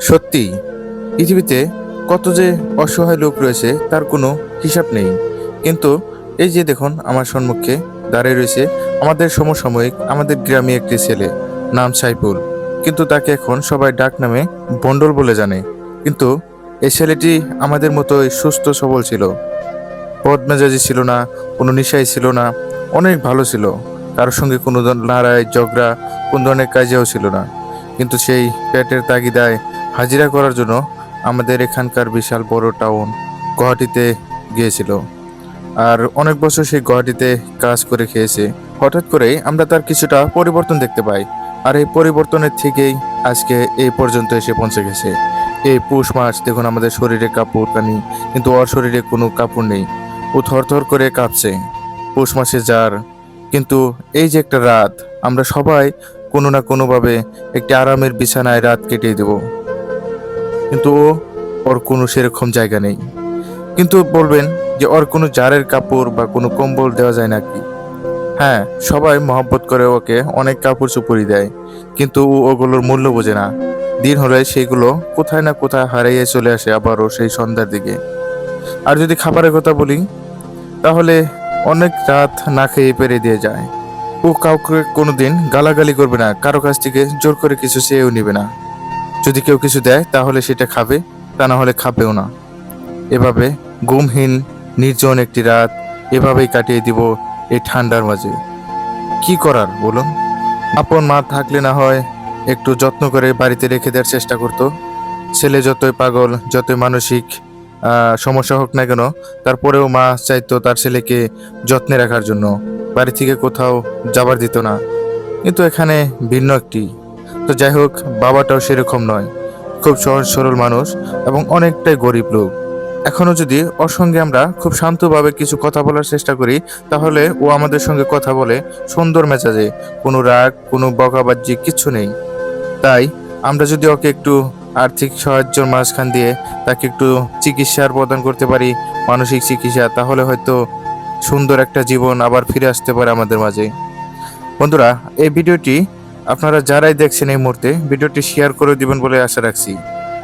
সত্যি, পৃথিবীতে কত যে অসহায় লোক রয়েছে, তার কোনো হিসাব নেই। কিন্তু এই যে দেখুন, আমার সম্মুখে দাঁড়িয়ে রয়েছে আমাদের সমসাময়িক, আমাদের গ্রামে একটি ছেলে, নাম সাইফুল। কিন্তু তাকে এখন সবাই ডাক নামে বন্ডল বলে জানে। কিন্তু এই ছেলেটি আমাদের মতোই সুস্থ, সবল ছিল। পদ মেজাজি ছিল না, কোনো নিশাই ছিল না, অনেক ভালো ছিল। কারোর সঙ্গে কোনো লড়াই, ঝগড়া, কোন ধরনের কাজেও ছিল না। কিন্তু সেই পেটের তাগিদায় হাজিরা করার জন্য আমাদের এখানকার বিশাল বড় টাউন গুয়াহাটিতে গিয়েছিল। আর অনেক বছর সেই গুয়াহাটিতে কাজ করে খেয়েছে। হঠাৎ করেই আমরা তার কিছুটা পরিবর্তন দেখতে পাই। আর এই পরিবর্তনের থেকেই আজকে এই পর্যন্ত এসে পৌঁছে গেছে। এই পৌষ মাস দেখুন আমাদের শরীরে কাপড় কানি, কিন্তু ওর শরীরে কোনো কাপড় নেই। ও থরথর করে কাঁপছে। পৌষ মাসে যার কিন্তু এই যে একটা রাত, আমরা সবাই কোনো না কোনোভাবে একটি আরামের বিছানায় রাত কেটে দেব। কিন্তু ও, ওর কোনো সেরকম জায়গা নেই। কিন্তু বলবেন যে ওর কোনো জারের কাপড় বা কোনো কম্বল দেওয়া যায় নাকি? হ্যাঁ সবাই মহব্বত করে ওকে অনেক কাপড় চুপড়ি দেয়, কিন্তু ও ওগুলোর মূল্য বোঝে না। দিন হলে সেইগুলো কোথায় না কোথায় হারিয়ে চলে আসে আবারও সেই সন্ধ্যার দিকে। আর যদি খাবারের কথা বলি, তাহলে অনেক রাত না খেয়ে পেরে দিয়ে যায়। ও কাউকে কোনোদিন গালাগালি করবে না, কারও কাছ থেকে জোর করে কিছু চেয়েও নিবে না। যদি কেউ কিছু দেয়, তাহলে সেটা খাবে, তা না হলে খাবেও না। এভাবে গুমহীন, নির্জন একটি রাত এভাবেই কাটিয়ে দিব এই ঠান্ডার মাঝে। কি করার বলুন? আপন মা থাকলে না হয় একটু যত্ন করে বাড়িতে রেখে দেওয়ার চেষ্টা করতো। ছেলে যতই পাগল, যতই মানসিক সমস্যা হোক না কেন, তারপরেও মা চাইতো তার ছেলেকে যত্নে রাখার জন্য। বাড়ি থেকে কোথাও যাবার দিত না। কিন্তু এখানে ভিন্ন একটি তো যাই হোক, বাবাটাও সেরকম নয়। খুব সহজ সরল মানুষ এবং অনেকটাই গরিব লোক। এখনও যদি ওর সঙ্গে আমরা খুব শান্তভাবে কিছু কথা বলার চেষ্টা করি, তাহলে ও আমাদের সঙ্গে কথা বলে সুন্দর মেজাজে কোনো রাগ, কোনো বকাবাজি কিচ্ছু নেই। তাই আমরা যদি ওকে একটু আর্থিক সাহায্যের মাঝখান দিয়ে তাকে একটু চিকিৎসার প্রদান করতে পারি, মানসিক চিকিৎসা, তাহলে হয়তো সুন্দর একটা জীবন আবার ফিরে আসতে পারে আমাদের মাঝে। বন্ধুরা, এই ভিডিওটি আপনারা যারাই দেখছেন এই মুহূর্তে, ভিডিওটি শেয়ার করে দিবেন বলে আশা রাখছি।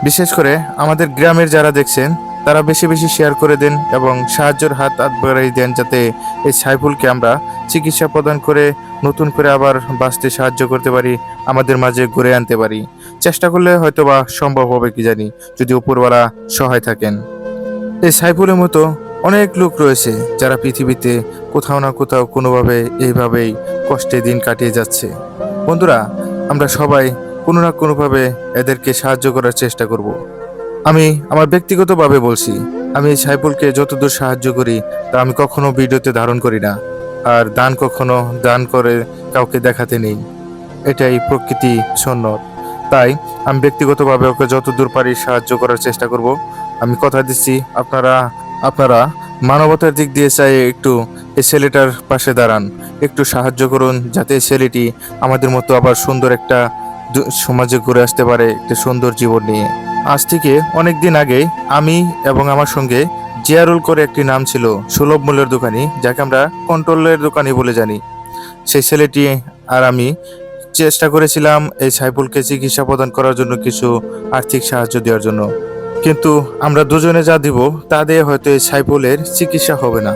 বিশেষ করে আমাদের গ্রামের যারা দেখছেন, তারা বেশি বেশি শেয়ার করে দেন এবং সাহায্যের হাত হাত বাড়াই দেন যাতে এই সাইফুলকে আমরা চিকিৎসা প্রদান করে নতুন করে আবার বাঁচতে সাহায্য করতে পারি, আমাদের মাঝে ঘুরে আনতে পারি। চেষ্টা করলে হয়তো বা সম্ভব হবে, কি জানি, যদি উপরওয়ালা সহায় থাকেন। এই সাইফুলের মতো অনেক লোক রয়েছে, যারা পৃথিবীতে কোথাও না কোথাও কোনোভাবে এইভাবেই কষ্টে দিন কাটিয়ে যাচ্ছে। বন্ধুরা, আমরা সবাই কোনো না কোনোভাবে এদেরকে সাহায্য করার চেষ্টা করব। আমি আমার ব্যক্তিগতভাবে বলছি, আমি সাইফুলকে যতদূর সাহায্য করি তা আমি কখনো ভিডিওতে ধারণ করি না। আর দান কখনো দান করে কাউকে দেখাতে নেই। এটাই প্রকৃতি সন্ন্যত। তাই আমি ব্যক্তিগতভাবে ওকে যতদূর পারি সাহায্য করার চেষ্টা করব। আমি কথা দিচ্ছি, আপনারা আপনারা মানবতার দিক দিয়ে চাই একটু এই ছেলেটার পাশে দাঁড়ান। একটু সাহায্য করুন যাতে ছেলেটি আমাদের মতো আবার সুন্দর একটা সমাজে ঘুরে আসতে পারে, একটা সুন্দর জীবন নিয়ে। আজ থেকে অনেক দিন আগে আমি এবং আমার সঙ্গে জিয়ারুল করে একটি নাম ছিল, সুলভ মূল্যের দোকানি, যাকে আমরা কন্ট্রোলের দোকানি বলে জানি। সেই ছেলেটি আর আমি চেষ্টা করেছিলাম এই সাইফুলকে চিকিৎসা প্রদান করার জন্য কিছু আর্থিক সাহায্য দেওয়ার জন্য। কিন্তু আমরা দুজনে যা দিব, তা দিয়ে হয়তো এই সাইফুলের চিকিৎসা হবে না।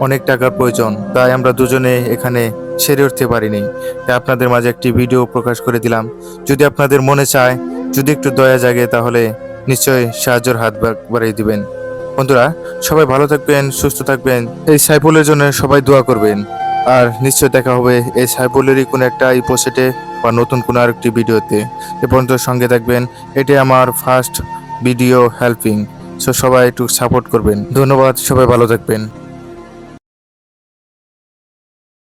অনেক টাকার প্রয়োজন, তাই আমরা দুজনে এখানে সেরে উঠতে পারিনি। তাই আপনাদের মাঝে একটি ভিডিও প্রকাশ করে দিলাম। যদি আপনাদের মনে চায়, যদি একটু দয়া জাগে, তাহলে নিশ্চয়ই সাহায্যের হাত বাড়িয়ে দিবেন। বন্ধুরা, সবাই ভালো থাকবেন, সুস্থ থাকবেন। এই সাইফুলের জন্য সবাই দোয়া করবেন। আর নিশ্চয় দেখা হবে এই সাইফুলেরই কোনো একটা ইপোসেটে বা নতুন কোনো আরেকটি ভিডিওতে। এ পর্যন্ত সঙ্গে থাকবেন। এটি আমার ফার্স্ট ভিডিও হেল্পিং। সো সবাই একটু সাপোর্ট করবেন। ধন্যবাদ সবাই ভালো থাকবেন।